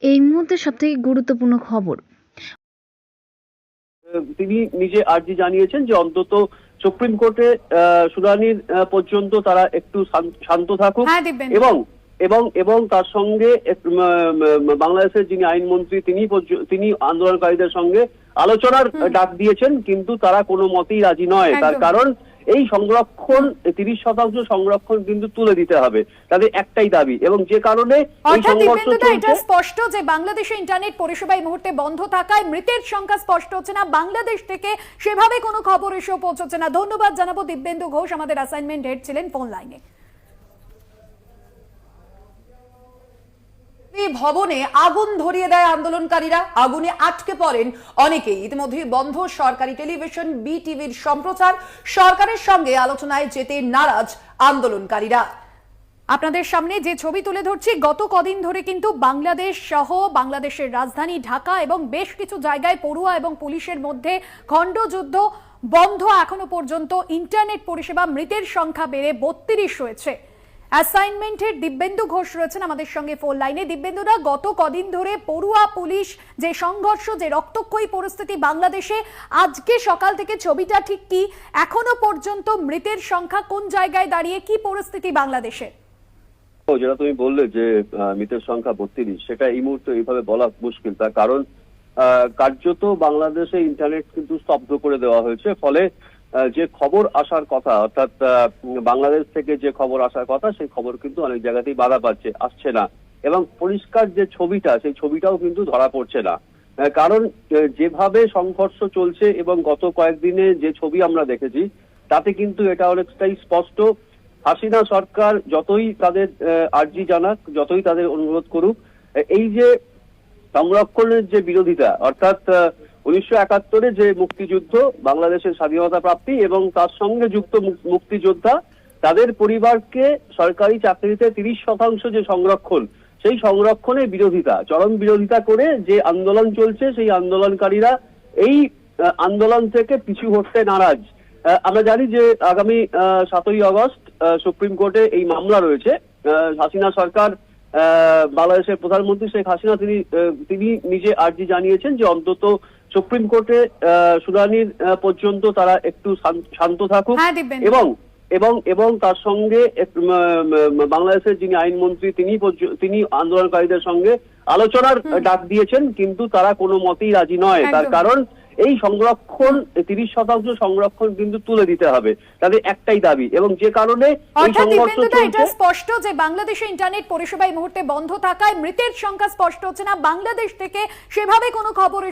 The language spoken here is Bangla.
এই মুহূর্তে সবথেকে গুরুত্বপূর্ণ খবর। তিনি নিজে আর্জি জানিয়েছেন যে অন্তত সুপ্রিম কোর্টে শুনানির পর্যন্ত তারা একটু শান্ত- থাকুক। হ্যাঁ, এবং এবং এবং তার সঙ্গে বাংলাদেশের যিনি আইনমন্ত্রী তিনি তিনি আন্দোলনকারীদের সঙ্গে আলোচনার ডাক দিয়েছেন কিন্তু তারা কোনো মতেই রাজি নয়। তার। কারণ এই সংরক্ষণ তিরিশ শতাংশ সংরক্ষণ কিন্তু তুলে দিতে হবে। তাদের একটাই দাবি। এবং যে কারণে এটা স্পষ্ট যে বাংলাদেশে ইন্টারনেট পরিষেবা এই মুহূর্তে বন্ধ থাকায় মৃতের সংখ্যা স্পষ্ট হচ্ছে না। বাংলাদেশ থেকে সেভাবে কোনো খবর এসেও পৌঁছচ্ছে না। ধন্যবাদ জানাব দিব্যেন্দু ঘোষ আমাদের অ্যাসাইনমেন্ট হেড ছিলেন ফোন লাইনে ভবনে আগুন ধরিয়ে দেয় আন্দোলনকারীরা। আগুনে আটকে পড়েন অনেকেই। ইতিমধ্যে বন্ধ সরকারি টেলিভিশন বি টিভির সম্প্রচার, সরকারের সঙ্গে আলোচনায় যেতে নারাজ আন্দোলনকারীরা। আপনাদের সামনে যে ছবি তুলে ধরছি, গত কদিন ধরে কিন্তু বাংলাদেশ সহ বাংলাদেশের রাজধানী ঢাকা এবং বেশ কিছু জায়গায় পড়ুয়া এবং পুলিশের মধ্যে খণ্ডযুদ্ধ বন্ধ এখনও পর্যন্ত। ইন্টারনেট পরিষেবা মৃতের সংখ্যা বেড়ে বত্রিশ হয়েছে। অ্যাসাইনমেন্টের দিব্যেন্দু ঘোষ রয়েছেন আমাদের সঙ্গে ফোন লাইনে দিব্যেন্দুরা গত কদিন ধরে পড়ুয়া পুলিশ যে সংঘর্ষ, যে রক্তক্ষয়ী পরিস্থিতি বাংলাদেশে, আজকে সকাল থেকে ছবিটা ঠিক কি? এখনও পর্যন্ত মৃতের সংখ্যা কোন জায়গায় দাঁড়িয়ে? কি পরিস্থিতি বাংলাদেশে? যেটা তুমি বললে যে মৃতের সংখ্যা বত্রিশ, সেটা এই মুহূর্তে এইভাবে বলা মুশকিল। তার কারণ কার্যত বাংলাদেশে ইন্টারনেট কিন্তু স্তব্ধ করে দেওয়া হয়েছে। ফলে যে খবর আসার কথা, অর্থাৎ বাংলাদেশ থেকে যে খবর আসার কথা, সেই খবর কিন্তু অনেক জায়গাতেই বাধা পাচ্ছে, আসছে না। এবং পরিষ্কার যে ছবিটা, সেই ছবিটাও কিন্তু ধরা পড়ছে না। কারণ যেভাবে সংঘর্ষ চলছে এবং গত কয়েকদিনে যে ছবি আমরা দেখেছি, তাতে কিন্তু এটা অনেকটাই স্পষ্ট। হাসিনা সরকার যতই তাদের আর্জি জানাক, যতই তাদের অনুরোধ করুক, এই যে সংরক্ষণের যে বিরোধিতা, অর্থাৎ উনিশশো যে মুক্তিযুদ্ধ বাংলাদেশের স্বাধীনতা প্রাপ্তি এবং তার সঙ্গে যুক্ত মুক্তিযোদ্ধা তাদের পরিবারকে সরকারি চাকরিতে তিরিশ শতাংশ যে সংরক্ষণ সেই সংরক্ষণের বিরোধিতা চরম বিরোধিতা করে যে আন্দোলন চলছে সেই আন্দোলনকারীরা এই আন্দোলন থেকে পিছু হটতে নারাজ। আমরা জানি যে আগামী সাতই আগস্ট আহ, সুপ্রিম কোর্টে এই মামলা রয়েছে। হাসিনা সরকার বাংলাদেশের প্রধানমন্ত্রী শেখ হাসিনা তিনি তিনি নিজে আর্জি জানিয়েছেন যে অন্তত সুপ্রিম কোর্টে শুনানির পর্যন্ত তারা একটু শান্ত- থাকুক। হ্যাঁ, এবং এবং এবং তার সঙ্গে বাংলাদেশের যিনি আইনমন্ত্রী তিনি তিনি আন্দোলনকারীদের সঙ্গে আলোচনার ডাক দিয়েছেন কিন্তু তারা কোনো মতেই রাজি নয়। তার কারণ এই সংরক্ষণ তিরিশ শতাংশ সংরক্ষণ কিন্তু তুলে দিতে হবে। তাদের একটাই দাবি। এবং যে কারণে এটা স্পষ্ট যে বাংলাদেশে ইন্টারনেট পরিষেবা এই মুহূর্তে বন্ধ থাকায় মৃতের সংখ্যা স্পষ্ট হচ্ছে না। বাংলাদেশ থেকে সেভাবে কোনো খবর